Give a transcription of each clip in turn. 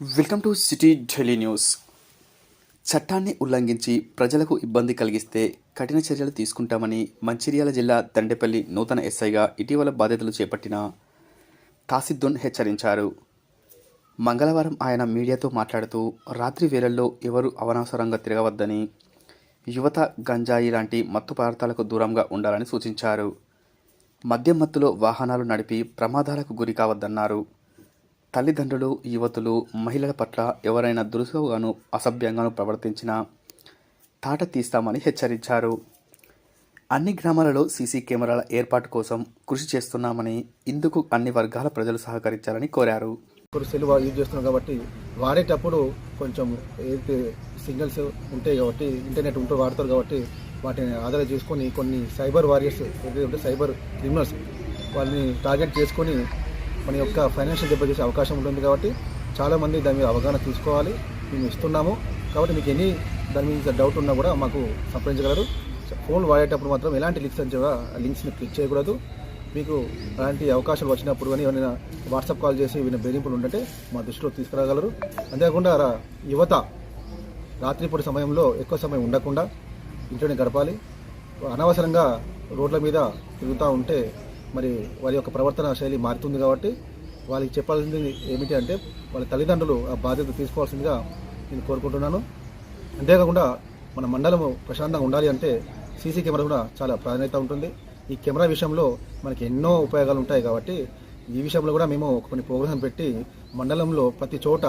Welcome to city Delhi news. చట్టాన్ని ఉల్లంఘించి ప్రజలకు ఇబ్బంది కలిగిస్తే కఠిన చర్యలు తీసుకుంటామని మంచిర్యాల జిల్లా దండేపల్లి నూతన ఎస్ఐగా ఇటీవల బాధ్యతలు చేపట్టిన తాసిద్దున్ హెచ్చరించారు. మంగళవారం ఆయన మీడియాతో మాట్లాడుతూ రాత్రి వేళల్లో ఎవరు అనవసరంగా తిరగవద్దని యువత గంజాయి లాంటి మత్తు పదార్థాలకు దూరంగా ఉండాలని సూచించారు. మద్యం మత్తులో వాహనాలు నడిపి ప్రమాదాలకు గురి కావద్దన్నారు. తల్లిదండ్రులు యువతులు మహిళల పట్ల ఎవరైనా దురుసుగాను అసభ్యంగాను ప్రవర్తించినా తాట తీస్తామని హెచ్చరించారు. అన్ని గ్రామాలలో సీసీ కెమెరాల ఏర్పాటు కోసం కృషి చేస్తున్నామని ఇందుకు అన్ని వర్గాల ప్రజలు సహకరించాలని కోరారు. సెల్ యూజ్ చేస్తున్నాం కాబట్టి వాడేటప్పుడు కొంచెం ఏదైతే సిగ్నల్స్ ఉంటాయి కాబట్టి ఇంటర్నెట్ ఉంటూ వాడతారు కాబట్టి వాటిని ఆధారం చేసుకొని కొన్ని సైబర్ వారియర్స్ ఏదైతే సైబర్ క్రిమినల్స్ వాళ్ళని టార్గెట్ చేసుకొని మన యొక్క ఫైనాన్షియల్ దెబ్బ చేసే అవకాశం ఉంటుంది కాబట్టి చాలామంది దాని మీద అవగాహన తీసుకోవాలి. మేము ఇస్తున్నాము. కాబట్టి మీకు ఎన్ని దాని మీద డౌట్ ఉన్నా కూడా మాకు సంప్రదించగలరు. ఫోన్ వాడేటప్పుడు మాత్రం ఎలాంటి లింక్స్ అని ఆ లింక్స్ని క్లిక్ చేయకూడదు. మీకు అలాంటి అవకాశాలు వచ్చినప్పుడు కానీ ఏమైనా వాట్సాప్ కాల్ చేసి వీళ్ళ బెదిరింపులు ఉంటే మా దృష్టిలో తీసుకురాగలరు. అంతేకాకుండా యువత రాత్రిపూట సమయంలో ఎక్కువ సమయం ఉండకుండా ఇంట్లోనే గడపాలి. అనవసరంగా రోడ్ల మీద తిరుగుతూ ఉంటే మరి వారి యొక్క ప్రవర్తన శైలి మారుతుంది కాబట్టి వాళ్ళకి చెప్పాల్సింది ఏమిటి అంటే వాళ్ళ తల్లిదండ్రులు ఆ బాధ్యత తీసుకోవాల్సిందిగా నేను కోరుకుంటున్నాను. అంతేకాకుండా మన మండలము ప్రశాంతంగా ఉండాలి అంటే సీసీ కెమెరా కూడా చాలా ప్రాధాన్యత ఉంటుంది. ఈ కెమెరా విషయంలో మనకి ఎన్నో ఉపయోగాలు ఉంటాయి కాబట్టి ఈ విషయంలో కూడా మేము కొన్ని ప్రోగ్రాం పెట్టి మండలంలో ప్రతి చోట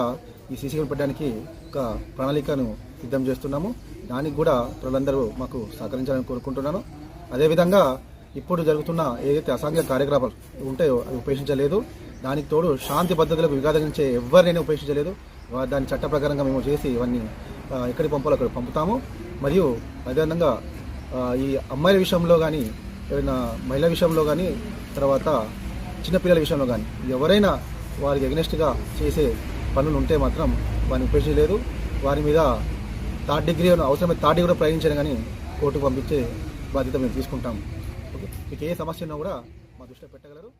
ఈ సీసీ కెమెరా పెట్టడానికి ఒక ప్రణాళికను సిద్ధం చేస్తున్నాము. దానికి కూడా ప్రజలందరూ మాకు సహకరించాలని కోరుకుంటున్నాను. అదేవిధంగా ఇప్పుడు జరుగుతున్న ఏదైతే అసాంఘ్య కార్యకలాపాలు ఉంటాయో అవి ఉపేక్షించలేదు. దానికి తోడు శాంతి పద్ధతులకు విఘాతగించే ఎవరినైనా ఉపేక్షించలేదు. వా- దాని చట్ట ప్రకారంగా మేము చేసి ఇవన్నీ ఎక్కడికి పంపాలో అక్కడ పంపుతాము. మరియు అదేవిధంగా ఈ అమ్మాయిల విషయంలో కానీ ఏదైనా మహిళల విషయంలో కానీ తర్వాత చిన్నపిల్లల విషయంలో కానీ ఎవరైనా వారికి ఎగ్నెస్ట్గా చేసే పనులు ఉంటే మాత్రం వారిని ఉపయోగించలేదు వారి మీద థర్డ్ డిగ్రీ అవసరమైన థర్డ్ డిగ్రీ కూడా ప్రయోగించాను కానీ కోర్టుకు పంపించే బాధ్యత మేము తీసుకుంటాం. ఓకే? మీకు ఏ సమస్య ఉన్నా కూడా మా దృష్టిలో పెట్టగలరు.